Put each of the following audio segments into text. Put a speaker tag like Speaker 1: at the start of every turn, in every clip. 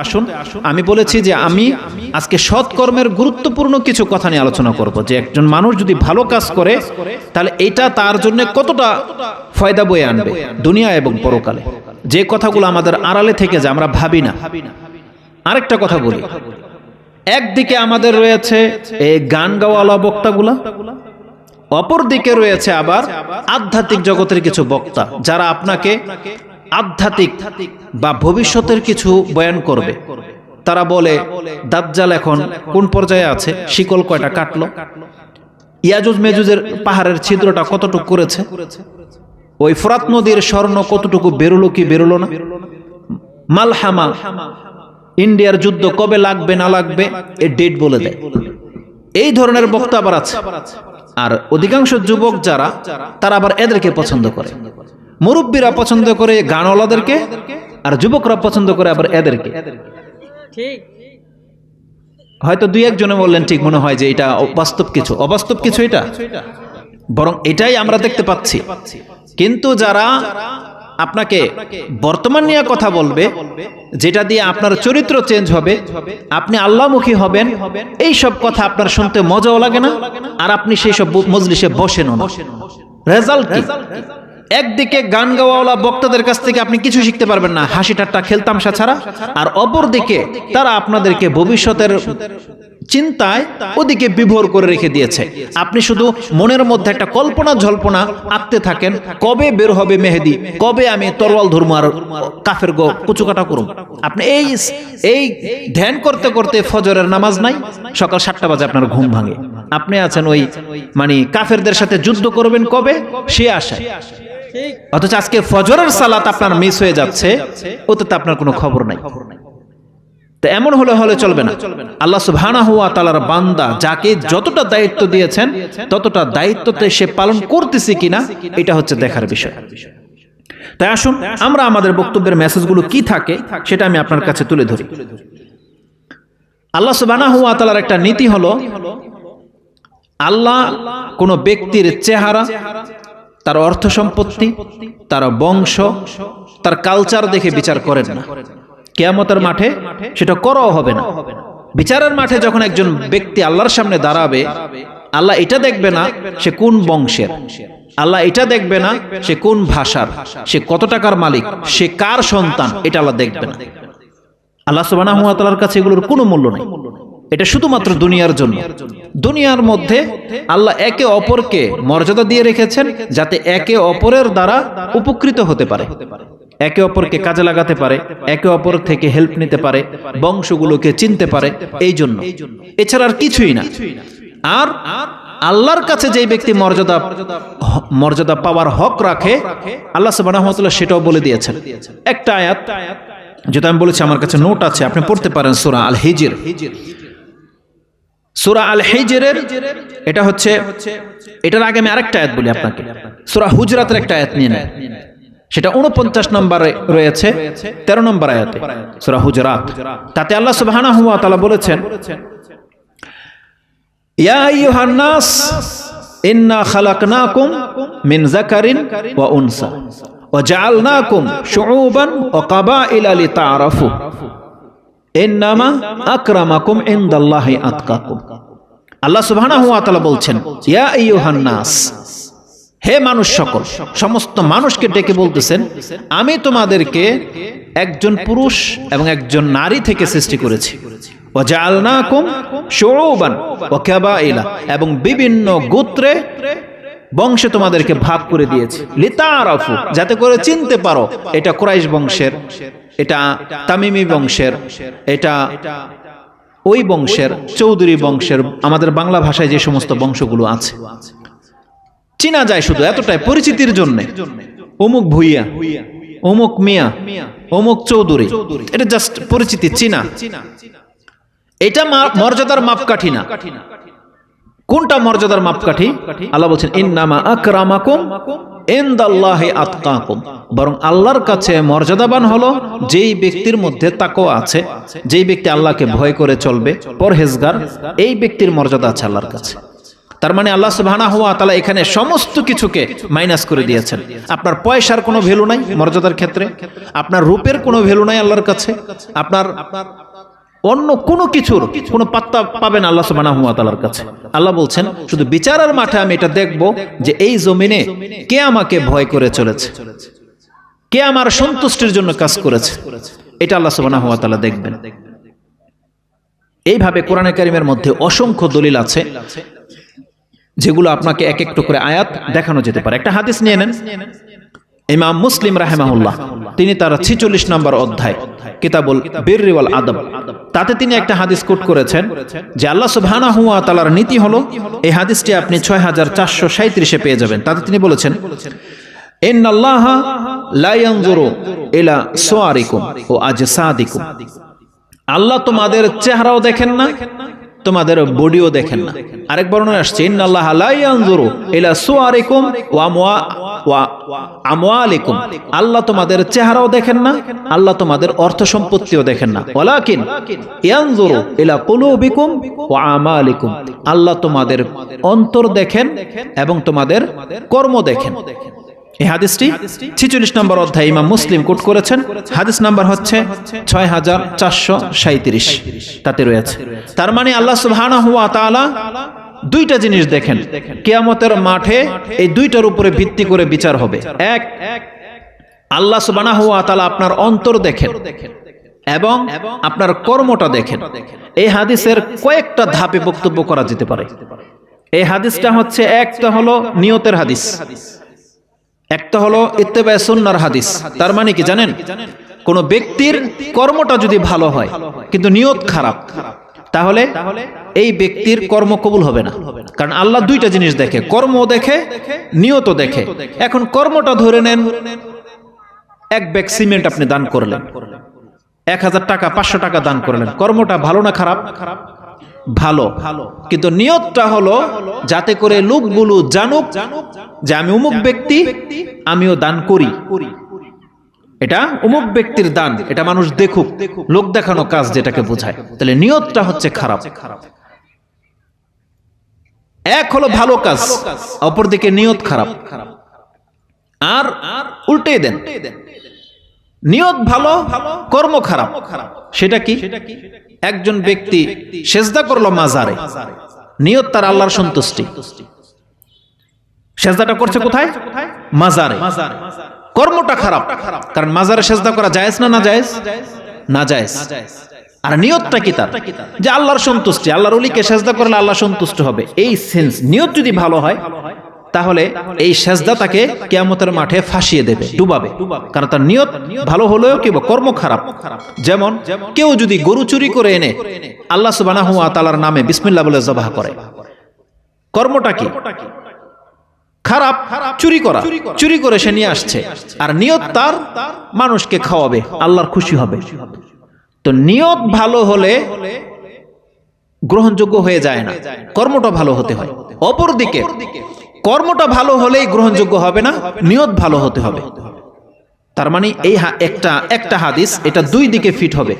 Speaker 1: আসুন আমি বলেছি যে আমি আজকে সৎকর্মের গুরুত্বপূর্ণ কিছু কথা নিয়ে আলোচনা করব যে একজন মানুষ যদি ভালো কাজ করে তাহলে এটা তার জন্য কতটা ফয়দা বয়ে আনবে দুনিয়া এবং পরকালে। যে কথাগুলো আমাদের আড়ালে থেকে যায় আমরা ভাবি না। আরেকটা কথা বলি। একদিকে আমাদের রয়েছে এই গান গাওয়ালা বক্তাগুলা অপর দিকে রয়েছে আবার আধ্যাত্মিক জগতের কিছু বক্তা যারা আপনাকে আধ্যাত্মিক বা ভবিষ্যতের কিছু বয়ান করবে। তারা বলে, দাজ্জাল এখন কোন পর্যায়ে আছে? শিকল কয়টা কাটলো? ইয়াজুজ মেজুজের পাহাড়ের ছিদ্রটা কতটুকু করেছে? ওই ফরাত নদীর স্বর্ণ কতটুকু বেরোলো কি বেরোলো না? মালহামা, ইন্ডিয়ার যুদ্ধ কবে লাগবে না লাগবে এ ডেট বলে দেয়। এই ধরনের বক্তা আবার আছে। আর অধিকাংশ যুবক যারা, তারা আবার এদেরকে পছন্দ করে। মুরব্বীরা পছন্দ করে গানওয়ালাদেরকে আর যুবকরা পছন্দ করে আবার এদেরকে। হয়তো দুই একজনে বললেন ঠিক মনে হয় যে এটা অবাস্তব কিছু। অবাস্তব কিছু এটা? বরং এটাই আমরা দেখতে পাচ্ছি। কিন্তু যারা আপনাকে বর্তমান নিয়ে কথা বলবে যেটা দিয়ে আপনার চরিত্র চেঞ্জ হবে আপনি আল্লাহমুখী হবেন এই সব কথা আপনার শুনতে মজাও লাগে না আর আপনি সেই সব মজলিসে বসেন রেজাল্ট একদিকে গান গাওয়াওয়ালা বক্তাদের কাছ থেকে আপনি কিছু শিখতে পারবেন না, হাসি ঠাট্টা খেলতামশা ছাড়া। আর অপর দিকে তারা আপনাদেরকে ভবিষ্যতের চিন্তায় ওদিকে বিভোর করে রেখে দিয়েছে। আপনি শুধু মনের মধ্যে একটা কল্পনা, ঝল্পনা আঁকতে থাকেন, কবে বের হবে মেহেদি, কবে আমি তরওয়াল ধর্ম আর কাফের গো কুচুকাটা করুম আপনি এই এই ধ্যান করতে করতে ফজরের নামাজ নাই, সকাল সাতটা বাজে আপনার ঘুম ভাঙে। আপনি আছেন ওই মানে কাফেরদের সাথে যুদ্ধ করবেন কবে? সে আশায়। অথচ আজকে ফজরের সালাত আপনার মিস হয়ে যাচ্ছে ওতে আপনার কোনো খবর নাই। তো এমন হলে হলে চলবে না। আল্লাহ সুবহানাহু হুয়া তালার বান্দা যাকে যতটা দায়িত্ব দিয়েছেন, ততটা দায়িত্বতে সে পালন করতেছে কিনা, এটা হচ্ছে দেখার বিষয়। তাই আসুন, আমরা আমাদের বক্তব্যের মেসেজগুলো কি থাকে, সেটা আমি আপনার কাছে তুলে ধরি। আল্লাহ সুবহানাহু হুয়া তালার একটা নীতি হলো, আল্লাহ কোনো ব্যক্তির চেহারা তার অর্থ সম্পত্তি, তার বংশ, তার কালচার দেখে বিচার করেন না। কেয়ামতের মাঠে সেটা করাও হবে না। বিচারের মাঠে যখন একজন ব্যক্তি আল্লাহর সামনে দাঁড়াবে, আল্লাহ এটা দেখবে না সে কোন বংশের। আল্লাহ এটা দেখবে না সে কোন ভাষার। সে কত টাকার মালিক, সে কার সন্তান, এটা আল্লাহ দেখবে না। আল্লাহ তাআলার কাছে এগুলোর কোনো মূল্য নেই। এটা শুধুমাত্র দুনিয়ার জন্য। দুনিয়ার মধ্যে আল্লাহ একে অপরকে মর্যাদা দিয়ে রেখেছেন যাতে একে অপরের দ্বারা উপকৃত হতে পারে। একে অপরকে কাজে লাগাতে পারে, একে অপর থেকে হেল্প নিতে পারে, বংশগুলোকে চিনতে পারে, এই জন্য। এছাড়া আর কিছুই না। আর আল্লাহর কাছে যেই ব্যক্তি মর্যাদা মর্যাদা পাওয়ার হক রাখে, আল্লাহ ওয়া সেটাও বলে দিয়েছেন। একটা আয়াত, যেটা আমি বলেছি, আমার কাছে নোট আছে, আপনি পড়তে পারেন সূরা আল হিজর সূরা আল হিজরের এটা হচ্ছে, এটার আগে আমি আরেকটা আয়াত বলি আপনাকে। সূরা হুজরাতের একটা আয়াত নিয়ে নেন। সেটা উনপঞ্চাশ নম্বরে রয়েছে, তেরো নম্বর আয়াতে, সূরা হুজরাত। তাতে আল্লাহ সুবহানাহু ওয়া তাআলা বলেছেন, ইয়া আইয়ুহান নাস ইন্না খালাকনাকুম মিন যাকারিন ওয়া উনসা, ওয়া জাআলনাকুম শুউবান ওয়া কাবাইলা লিতাআরাফু। আকরামাকুম বলছেন হে মানুষ সকল, সমস্ত মানুষকে ডেকে বলতেছেন, আমি তোমাদেরকে একজন পুরুষ এবং একজন নারী থেকে সৃষ্টি করেছি। এবং বিভিন্ন গোত্রে বংশে তোমাদেরকে ভাগ করে দিয়েছি। লিতারাফু যাতে করে চিনতে পারো, এটা কুরাইশ বংশের এটা তামিমি বংশের, এটা ওই বংশের, চৌধুরী বংশের, আমাদের বাংলা ভাষায় যে সমস্ত বংশগুলো আছে। চিনা যায় শুধু এতটাই পরিচিতির জন্য। অমুক ভুইয়া, অমুক মিয়া, অমুক চৌধুরী। এটা জাস্ট পরিচিতি, চিনা। এটা মর্যাদার মাপকাঠি না। কোনটা মর্যাদার মাপকাঠি? আল্লাহ বলছেন, ইন্নামা আকরামাকুম ইনদাল্লাহি আতকাকুম। বরং আল্লাহর কাছে মর্যাদাবান হলো যেই ব্যক্তির মধ্যে তাকওয়া আছে, যেই ব্যক্তি আল্লাহকে ভয় করে চলবে, পরহেজগার, এই ব্যক্তির মর্যাদা আছে আল্লাহর কাছে। তার মানে আল্লাহ সুবহানাহু ওয়া তাআলা এখানে সমস্ত কিছুকে মাইনাস করে দিয়েছেন। আপনার পয়সার কোনো ভ্যালু নাই মর্যাদার ক্ষেত্রে, আপনার রূপের কোনো ভ্যালু নাই আল্লাহর কাছে, আপনার আপনার অন্য কোনো কিছুর কোনো পাত্তা পাবেন আল্লাহ তাআলার কাছে। আল্লাহ বলছেন, শুধু বিচারের মাঠে আমি এটা দেখব যে এই জমিনে কে আমাকে ভয় করে চলেছে, কে আমার সন্তুষ্টির জন্য কাজ করেছে। এটা আল্লাহ তাআলা দেখবেন। এইভাবে কোরআনে কারিমের মধ্যে অসংখ্য দলিল আছে, যেগুলো আপনাকে এক একটু করে আয়াত দেখানো যেতে পারে। একটা হাদিস নিয়ে নেন। ইমাম মুসলিম রাহেমাহুল্লাহ, তিনি তার ছিচল্লিশ নম্বর অধ্যায়, কিতাবুল বিররিওয়াল আদব। তাতে তিনি একটা হাদিস কোট করেছেন যে আল্লাহ সুবহানাহু ওয়া তাআলার নীতি হলো, এই হাদিসটি আপনি ছয় হাজার চারশো সাঁত্রিশে পেয়ে যাবেন। তাতে তিনি বলেছেন আল্লাহ তোমাদের চেহারাও দেখেন না, তোমাদের বডিও দেখেন না। আরেক বর্ণনা আসছে, ইন্নাল্লাহ লা ইয়ানজুরু ইলা সুয়ারিকুম ওয়া ওয়া আল্লাহ তোমাদের চেহারাও দেখেন না, আল্লাহ তোমাদের অর্থ সম্পত্তিও দেখেন না। ওয়ালাকিন ইয়ানজুরু ইলা কুলুবিকুম ওয়া আমালিকুম। আল্লাহ তোমাদের অন্তর দেখেন এবং তোমাদের কর্ম দেখেন। এই হাদিসটি ছিচল্লিশ নম্বর অধ্যায় ইমাম মুসলিম কোট করেছেন। হাদিস নাম্বার হচ্ছে ছয় হাজার চারশো সাঁত্রিশ তাতে রয়েছে। তার মানে আল্লাহ সুবহানাহু ওয়া তাআলা দুইটা জিনিস দেখেন। কেয়ামতের মাঠে এই দুইটার উপরে ভিত্তি করে বিচার হবে। এক, আল্লাহ তাআলা আপনার অন্তর দেখেন এবং আপনার কর্মটা দেখেন। এই হাদিসের কয়েকটা ধাপে বক্তব্য করা যেতে পারে। এই হাদিসটা হচ্ছে একটা হলো নিয়তের হাদিস, একটা হলো ইত্তেবা সুন্নার হাদিস। তার মানে কি জানেন? কোন ব্যক্তির কর্মটা যদি ভালো হয়, কিন্তু নিয়ত খারাপ তাহলে এই ব্যক্তির কর্ম কবুল হবে না। কারণ আল্লাহ দুইটা জিনিস দেখে কর্ম দেখে নিয়ত দেখে। এখন কর্মটা ধরে নেন এক ব্যাগ সিমেন্ট আপনি দান করলেন। এক হাজার টাকা পাঁচশো টাকা দান করলেন। কর্মটা ভালো না খারাপ? ভালো। কিন্তু নিয়তটা হলো যাতে করে লোকগুলো জানুক যে আমি অমুক ব্যক্তি আমিও দান করি। এটা অমুক ব্যক্তির দান, এটা মানুষ দেখুক, লোক দেখানো কাজ যেটাকে বোঝায়। তাহলে নিয়তটা হচ্ছে খারাপ। এক হলো ভালো কাজ, অপরদিকে নিয়ত খারাপ। আর উল্টে দেন। নিয়ত ভালো, কর্ম খারাপ। সেটা কি? একজন ব্যক্তি সেজদা করল মাজারে। নিয়ত তার আল্লাহর সন্তুষ্টি। সেজদাটা করছে কোথায়? মাজারে। কর্মটা খারাপ। কারণ মাজারে সেজদা করা জায়েজ না না জায়েজ না জায়েজ আর নিয়তটা কি তার? যে আল্লাহর সন্তুষ্টি, আল্লাহর অলিকে সেজদা করলে আল্লাহ সন্তুষ্ট হবে। এই সেন্স নিয়ত যদি ভালো হয়, তাহলে এই সেজদা তাকে কেয়ামতের মাঠে ফাঁসিয়ে দেবে, ডুবাবে। কারণ তার নিয়ত ভালো হলেও কি কর্ম খারাপ? যেমন কেউ যদি গরু চুরি করে এনে আল্লাহ সুবানাহু তালার নামে বিসমিল্লা বলে জবাহ করে। কর্মটা কি? খারাপ চুরি করা। চুরি করে। সে নিয়ে আসছে। আর নিয়ত তার মানুষকে খাওয়াবে আল্লাহর খুশি হবে। তো নিয়ত ভালো হলে গ্রহণযোগ্য হয়ে যায় না। কর্মটা ভালো হতে হয়। অপরদিকে কর্মটা ভালো হলেই গ্রহণযোগ্য হবে না নিয়ত ভালো হতে হবে। তার মানে এই একটা একটা হাদিস, এটা দুই দিকে ফিট হবে।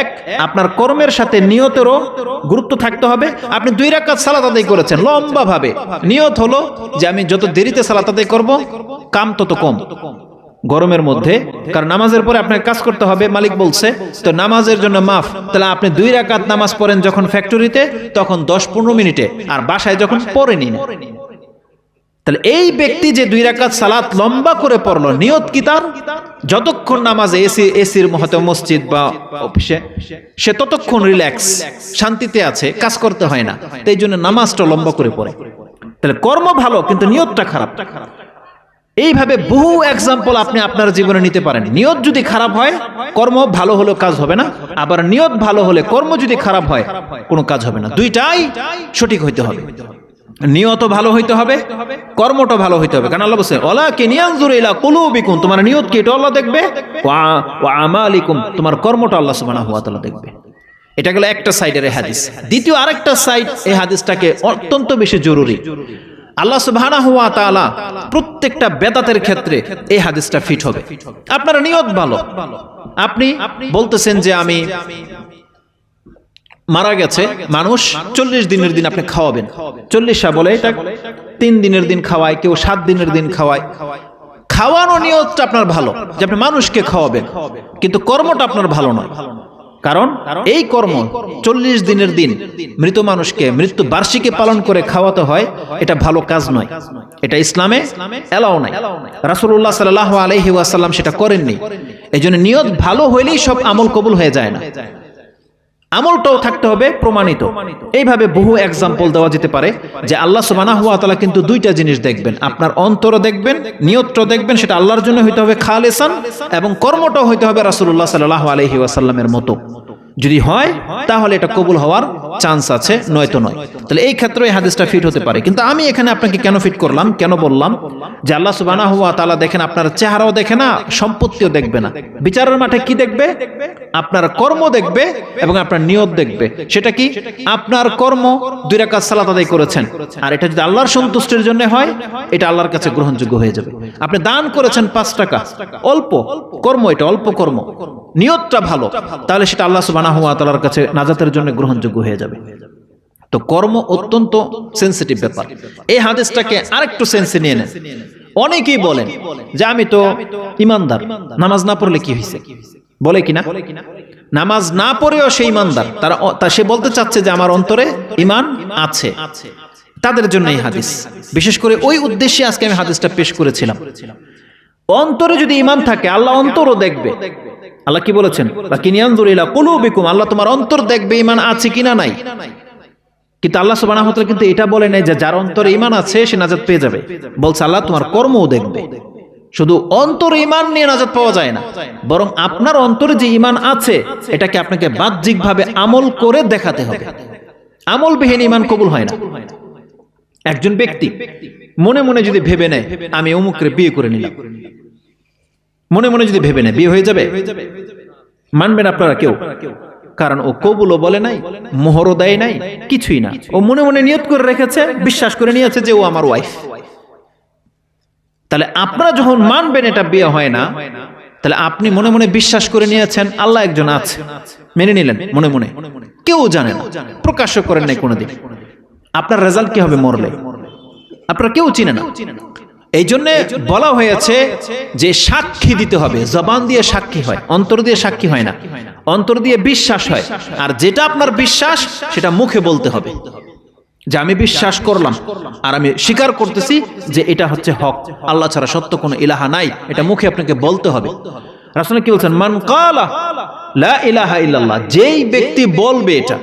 Speaker 1: এক, আপনার কর্মের সাথে নিয়তেরও গুরুত্ব থাকতে হবে। আপনি দুই রাকাত সালাত আদায় করেছেন লম্বা ভাবে নিয়ত হলো যে আমি যত দেরিতে সালাত আদায় করব, কাম তত কম। গরমের মধ্যে, কারণ নামাজের পরে আপনাকে কাজ করতে হবে, মালিক বলছে, তো নামাজের জন্য মাফ। তাহলে আপনি দুই রাকাত নামাজ পড়েন যখন ফ্যাক্টরিতে তখন দশ পনেরো মিনিটে, আর বাসায় যখন পরে নিন। তাহলে এই ব্যক্তি যে দুই রাকাত সালাত লম্বা করে পড়ল, নিয়ত কি তার? যতক্ষণ নামাজে এসি এসির মহতে মসজিদ বা অফিসে, সে ততক্ষণ রিল্যাক্স শান্তিতে আছে, কাজ করতে হয় না। তাই জন্য নামাজটা লম্বা করে পড়ে। তাহলে কর্ম ভালো, কিন্তু নিয়তটা খারাপ। এইভাবে বহু এক্সাম্পল আপনি আপনার জীবনে নিতে পারেন। নিয়ত যদি খারাপ হয়, কর্ম ভালো হলেও কাজ হবে না। আবার নিয়ত ভালো হলে কর্ম যদি খারাপ হয়, কোনো কাজ হবে না। দুইটাই সঠিক হইতে হবে। নিয়ত ভালো হইতে হবে, কর্মটা ভালো হইতে হবে। কারণ আল্লাহ বলছে ওলা কে নিয়ানজুর ইলা কুলুবিকুম তোমার নিয়ত কি, এটা আল্লাহ দেখবে? আমালিকুম তোমার কর্মটা আল্লাহ সুবহানাহু ওয়া দেখবে। এটা গেল একটা সাইডের হাদিস। দ্বিতীয় আরেকটা সাইড এই হাদিসটাকে অত্যন্ত বেশি জরুরি। আল্লাহ সুবহানাহু ওয়া তাআলা প্রত্যেকটা বেদাতের ক্ষেত্রে এই হাদিসটা ফিট হবে। আপনার নিয়ত ভালো। আপনি বলতেছেন যে আমি মারা গেছে, মানুষ চল্লিশ দিনের দিন আপনি খাওয়াবেন। চল্লিশা বলে এটা তিন দিনের দিন খাওয়ায় কেউ সাত দিনের দিন খাওয়ায়। খাওয়ানো নিয়তটা আপনার ভালো যে আপনি মানুষকে খাওয়াবেন। কিন্তু কর্মটা আপনার ভালো নয়। কারণ এই কর্ম চল্লিশ দিনের দিন মৃত মানুষকে মৃত্যু বার্ষিকী পালন করে খাওয়াতে হয় এটা ভালো কাজ নয়। এটা ইসলামে এলাও নাই। রাসুল্লাহ সাল্লাহ আলহি ওয়াসাল্লাম সেটা করেননি। এই জন্য নিয়ত ভালো হইলেই সব আমল কবুল হয়ে যায় না। আমলটাও থাকতে হবে প্রমাণিত। এইভাবে বহু এক্সাম্পল দেওয়া যেতে পারে যে আল্লাহ সুবানা হুয়া তালা কিন্তু দুইটা জিনিস দেখবেন। আপনার অন্তর দেখবেন, নিয়তটাও দেখবেন, সেটা আল্লাহর জন্য হইতে হবে খালেসান এবং কর্মটাও হইতে হবে রাসুল্লাহ সাল্লাহ আলহি ওয়াসাল্লামের মতো। যদি হয়, তাহলে এটা কবুল হওয়ার চান্স আছে, নয়তো নয়। তাহলে এই ক্ষেত্রে এই হাদিসটা ফিট হতে পারে। কিন্তু আমি এখানে আপনাকে কেন ফিট করলাম, কেন বললাম? যে আল্লাহ সুবানা হুয়া তালা দেখেন, আপনার চেহারাও দেখে না, সম্পত্তিও দেখবে না। বিচারের মাঠে কি দেখবে? আপনার কর্ম দেখবে এবং আপনার নিয়ত দেখবে। সেটা কি? আপনার কর্ম দুই রাকাত সালাত আদায় করেছেন। আর এটা যদি আল্লাহর সন্তুষ্টির জন্য হয়, এটা আল্লাহর কাছে গ্রহণযোগ্য হয়ে যাবে। আপনি দান করেছেন পাঁচ টাকা। অল্প কর্ম এটা, অল্প কর্ম। নিয়তটা ভালো, তাহলে সেটা আল্লাহ সুবানাহু তাআলার কাছে নাজাতের জন্য গ্রহণযোগ্য হয়ে যাবে। তো কর্ম অত্যন্ত সেন্সিটিভ ব্যাপার। এই হাদিসটাকে আরেকটু সেন্সে নিয়ে নেন। অনেকেই বলেন যে আমি তো ইমানদার, নামাজ না পড়লে কি হয়েছে বলে কিনা? নামাজ না পড়েও সে ইমানদার। তারা সে বলতে চাচ্ছে যে আমার অন্তরে ইমান আছে। তাদের জন্য এই হাদিস। বিশেষ করে ওই উদ্দেশ্যে আজকে আমি হাদিসটা পেশ করেছিলাম। অন্তরে যদি ইমান থাকে, আল্লাহ অন্তরও দেখবে। আল্লাহ কি বলেছেন? কিনিয়ানজুরিলা কুলুবিকুম আল্লাহ তোমার অন্তর দেখবে ইমান আছে কিনা নাই। কিন্তু আল্লাহ সুবহানাহু ওয়া কিন্তু এটা বলে নাই যে যার অন্তরে ইমান আছে, সে নাজাত পেয়ে যাবে। বলছে, আল্লাহ তোমার কর্মও দেখবে। শুধু অন্তর ইমান নিয়ে নাজাত পাওয়া যায় না, বরং আপনার অন্তরে যে ইমান আছে, এটাকে আপনাকে বাহ্যিকভাবে আমল করে দেখাতে হবে। আমলবিহীন ইমান কবুল হয় না। একজন ব্যক্তি মনে মনে যদি ভেবে নেয়, আমি অমুকরে বিয়ে করে নিলাম। মনে মনে যদি ভেবে নেয়, বিয়ে হয়ে যাবে? মানবেন আপনারা কেউ? কারণ ও কবুলও বলে নাই, মোহরও দেয় নাই, কিছুই না। ও মনে মনে নিয়ত করে রেখেছে, বিশ্বাস করে নিয়েছে যে ও আমার ওয়াইফ তাহলে আপনারা যখন মানবেন এটা বিয়ে হয় না, তাহলে আপনি মনে মনে বিশ্বাস করে নিয়েছেন, আল্লাহ একজন আছে। মেনে নিলেন, মনে মনে। কেউ জানে না প্রকাশ্য করেন নাই কোনোদিন। আপনার রেজাল্ট কি হবে মরলে? আপনারা কেউ চিনে না। এই জন্য বলা হয়েছে যে সাক্ষী দিতে হবে, জবান দিয়ে সাক্ষী হয়, অন্তর দিয়ে সাক্ষী হয় না। অন্তর দিয়ে বিশ্বাস হয়, আর যেটা আপনার বিশ্বাস, সেটা মুখে বলতে হবে। যে আমি বিশ্বাস করলাম, আর আমি স্বীকার করতেছি যে এটা হচ্ছে হক। আল্লাহ ছাড়া সত্য কোনো ইলাহা নাই, এটা মুখে আপনাকে বলতে হবে। কি বলছেন? মান লা ইলাহা ইল্লাল্লাহ যেই ব্যক্তি বলবে এটা,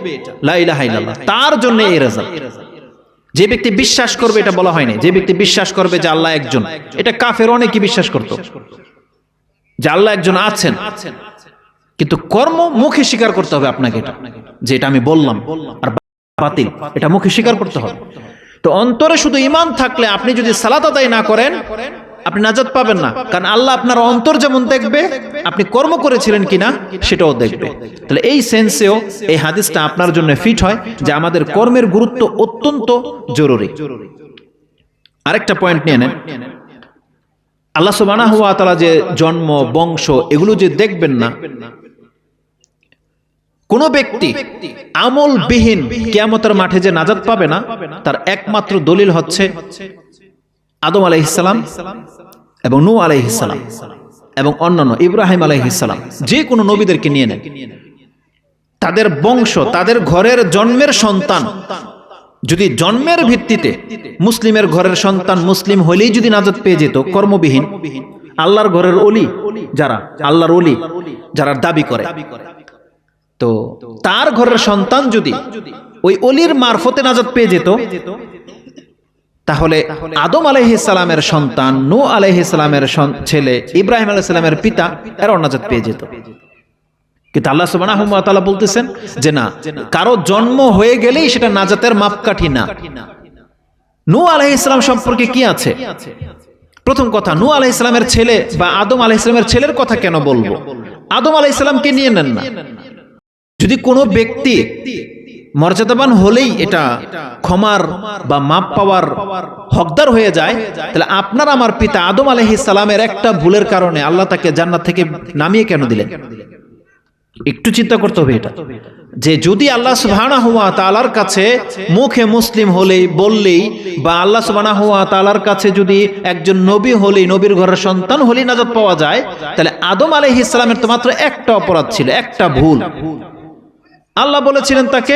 Speaker 1: লা ইলাহা ইল্লাল্লাহ তার জন্য এই রেজাল্ট। যে ব্যক্তি বিশ্বাস করবে, এটা বলা হয়নি। যে ব্যক্তি বিশ্বাস করবে যে আল্লাহ একজন, এটা কাফের অনেকে বিশ্বাস করত। যে আল্লাহ একজন আছেন, কিন্তু কর্ম মুখে স্বীকার করতে হবে আপনাকে এটা, যে এটা আমি বললাম, আর বাতিল, এটা মুখে স্বীকার করতে হবে। তো অন্তরে শুধু ইমান থাকলে আপনি যদি সালাত আদায় না করেন আপনি নাজাত পাবেন না। কারণ আল্লাহ আপনার অন্তর যেমন দেখবে, আপনি কর্ম করেছিলেন কিনা, সেটাও দেখবে। তাহলে এই সেন্সেও এই হাদিসটা আপনার জন্য ফিট হয় যে আমাদের কর্মের গুরুত্ব অত্যন্ত জরুরি। আরেকটা পয়েন্ট নিয়ে নেন। আল্লাহ ওয়া তাআলা যে জন্ম, বংশ, এগুলো যে দেখবেন না, কোন ব্যক্তি আমলবিহীন কিয়ামতের মাঠে যে নাজাত পাবে না, তার একমাত্র দলিল হচ্ছে আদম আলাইহিসসালাম এবং নূ আলাইহিসসালাম এবং অন্যান্য ইব্রাহিম আলাইহিসসালাম, যে কোনো নবীদেরকে নিয়ে নেন। তাদের বংশ, তাদের ঘরের জন্মের সন্তান। যদি জন্মের ভিত্তিতে মুসলিমের ঘরের সন্তান মুসলিম হইলেই যদি নাজাত পেয়ে যেত, কর্মবিহীন, আল্লাহর ঘরের অলি যারা, আল্লাহর অলি যারা দাবি করে। তো তার ঘরের সন্তান যদি ওই অলির মারফতে নাজাত পেয়ে যেত তাহলে আদম আলাইহিসালামের সন্তান নু আলাইহিসালামের ছেলে, ইব্রাহিম আলাইহিসালামের পিতা, এরা নাজাত পেয়ে যেত। কিন্তু আল্লাহ তাআলা বলতেছেন যে না, কারও জন্ম হয়ে গেলেই সেটা নাজাতের মাপকাঠি না। নূহ আলাইহিস সালাম সম্পর্কে কি আছে? প্রথম কথা নু আলাইহিস সালামের ছেলে বা আদম আলাইহিস সালামের ছেলের কথা কেন বলব? আদম আলাইহিস সালামকে নিয়ে নেন না। যদি কোনো ব্যক্তি মর্যাদাবান হলেই এটা ক্ষমার বা মাপ পাওয়ার হকদার হয়ে যায়। তাহলে আপনার আমার পিতা আদম আলাইহিস সালামের একটা ভুলের কারণে আল্লাহ তাকে জান্নাত থেকে নামিয়ে কেন দিলেন? একটু চিন্তা করতে হবে এটা। যে যদি আল্লাহ সুবহানাহু ওয়া তাআলার কাছে মুখে মুসলিম হলেই বললেই বা আল্লাহ সুবহানাহু ওয়া তালার কাছে যদি একজন নবী হলেই নবীর ঘরের সন্তান হলেই নাজাত পাওয়া যায় তাহলে আদম আলাইহিস সালামের তো মাত্র একটা অপরাধ ছিল একটা ভুল। আল্লাহ বলেছিলেন তাকে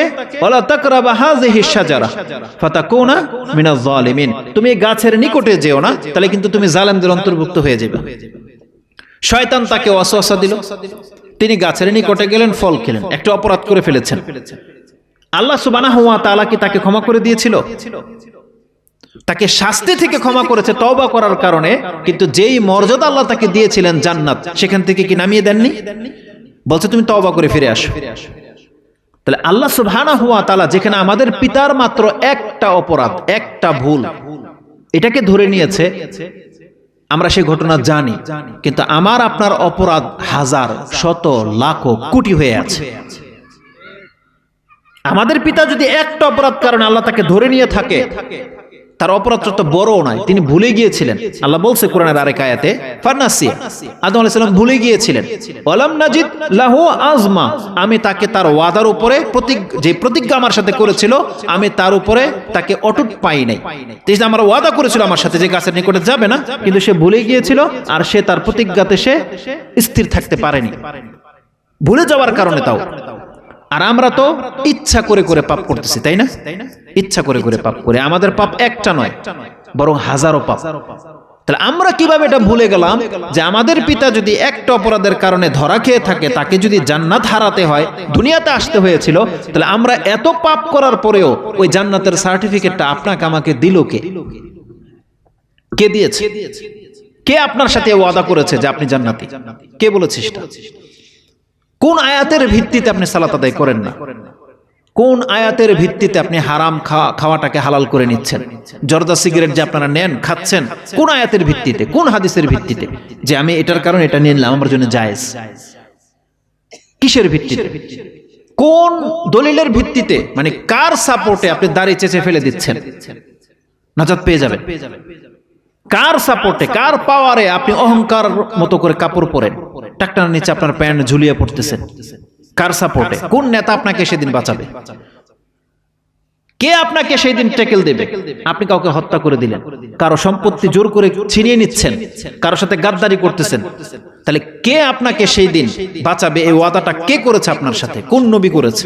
Speaker 1: তুমি গাছের নিকটে যেও না, তাহলে কিন্তু তুমি জালেমদের অন্তর্ভুক্ত হয়ে যাবে। শয়তান তাকে ওয়াসওয়াসা দিল। তিনি গাছের নিকটে গেলেন, ফল খেলেন, একটা অপরাধ করে ফেলেছেন। আল্লাহ সুবানা হুয়া তালা কি তাকে ক্ষমা করে দিয়েছিল? তাকে শাস্তি থেকে ক্ষমা করেছে তওবা করার কারণে, কিন্তু যেই মর্যাদা আল্লাহ তাকে দিয়েছিলেন জান্নাত, সেখান থেকে কি নামিয়ে দেননি? বলছে, তুমি তওবা করে ফিরে আসো ফিরে আসো। তাহলে আল্লাহ সুবহানাহু হুয়া তালা যেখানে আমাদের পিতার মাত্র একটা অপরাধ, একটা ভুল, এটাকে ধরে নিয়েছে। আমরা সেই ঘটনা জানি, কিন্তু আমার আপনার অপরাধ হাজার, শত, লাখো, কোটি হয়ে আছে। আমাদের পিতা যদি একটা অপরাধ কারণে আল্লাহ তাকে ধরে নিয়ে থাকে তার অপরাধটা তো বড়ও নয়, তিনি ভুলে গিয়েছিলেন। আল্লাহ বলছে কোরআনের আরেক আয়াতে, ফান্নাসিয়া। আদম আলাইহিস সালাম ভুলে গিয়েছিলেন। ওয়ালাম নাজিদ লাহু আজমা, আমি তাকে তার ওয়াদার উপরে যে প্রতিজ্ঞা আমার সাথে করেছিল, আমি তার উপরে তাকে অটুট পাই নাই। যে আমার ওয়াদা করেছিল আমার সাথে, যে গাছের নিকটে যাবে না, কিন্তু সে ভুলে গিয়েছিল, আর সে তার প্রতিজ্ঞাতে সে স্থির থাকতে পারেনি। ভুলে যাওয়ার কারণে তাও। আর আমরা তো ইচ্ছা করে করে পাপ করতেছি, তাই না? ইচ্ছা করে করে পাপ করে। আমাদের পাপ একটা নয়, বরং হাজারো পাপ। তাহলে আমরা কীভাবে এটা ভুলে গেলাম যে আমাদের পিতা যদি একটা অপরাধের কারণে ধরা খেয়ে থাকে, তাকে যদি জান্নাত হারাতে হয়, দুনিয়াতে আসতে হয়েছিল, তাহলে আমরা এত পাপ করার পরেও ওই জান্নাতের সার্টিফিকেটটা আপনাকে আমাকে দিল কে? কে দিয়েছে? কে আপনার সাথে ওয়াদা করেছে যে আপনি জান্নাতি? কে বলেছে কোন আয়াতের ভিত্তিতে আপনি সালাত আদায় করেন না? কোন আয়াতের ভিত্তিতে আপনি হারাম খাওয়া খাওয়াটাকে হালাল করে নিচ্ছেন? জর্দা সিগারেট যে আপনারা নেন, খাচ্ছেন, কোন আয়াতের ভিত্তিতে, কোন হাদিসের ভিত্তিতে? যে আমি এটার কারণে এটা নিয়ে নিলাম, আমার জন্য জায়েজ। কিসের ভিত্তিতে? কোন দলিলের ভিত্তিতে? মানে কার সাপোর্টে আপনি দাড়ি চেঁচে ফেলে দিচ্ছেন? নাজাত পেয়ে যাবেন। কার সাপোর্টে, কার পাওয়ারে আপনি অহংকার মতো করে কাপড় পরেন? টাকটার নিচে আপনার প্যান্ট ঝুলিয়ে পড়তেছেন কার সাপোর্টে কোন নেতা আপনাকে সেদিন বাঁচাবে? কে আপনাকে সেই দিন টেকেল দেবে? আপনি কাউকে হত্যা করে দিলেন। কারও সম্পত্তি জোর করে ছিনিয়ে নিচ্ছেন। কারোর সাথে গাদ্দারি করতেছেন। তাহলে কে আপনাকে সেই দিন বাঁচাবে? এই ওয়াদাটা কে করেছে আপনার সাথে? কোন নবী করেছে?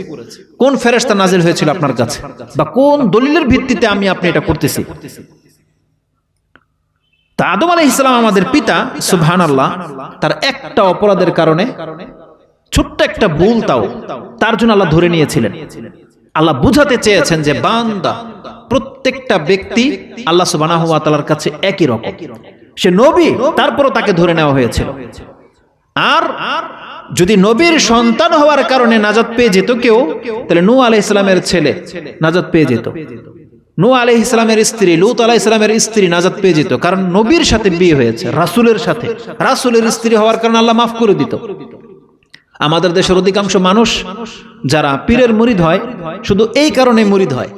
Speaker 1: কোন ফেরেশতা নাজিল হয়েছিল আপনার কাছে? বা কোন দলিলের ভিত্তিতে আমি আপনি এটা করতেছি? তা আদম আলাইহিস সালাম আমাদের পিতা সুবহান আল্লাহ তার একটা অপরাধের কারণে ছোট্ট একটা ভুল তাও তার জন্য আল্লাহ ধরে নিয়েছিলেন। আল্লাহ বুঝাতে চেয়েছেন যে বান্দা, প্রত্যেকটা ব্যক্তি আল্লাহ সুবহানাহু ওয়া কাছে একই রকম। সে নবী, তারপরও তাকে ধরে নেওয়া হয়েছিল আর যদি নবীর সন্তান হওয়ার কারণে নাজাত পেয়ে যেত কেউ, তাহলে নূহ আলাইহিস সালামের ছেলে নাজাত পেয়ে যেত। নূহ আলহ ইসলামের স্ত্রী, লুত আলাহ ইসলামের স্ত্রী নাজাদ পেয়ে যেত। কারণ নবীর সাথে বিয়ে হয়েছে, রাসুলের সাথে। রাসুলের স্ত্রী হওয়ার কারণে আল্লাহ মাফ করে দিত। আমাদের দেশের অধিকাংশ মানুষ, যারা পীরের মুরিদ হয়, শুধু এই কারণে মুরিদ হয়।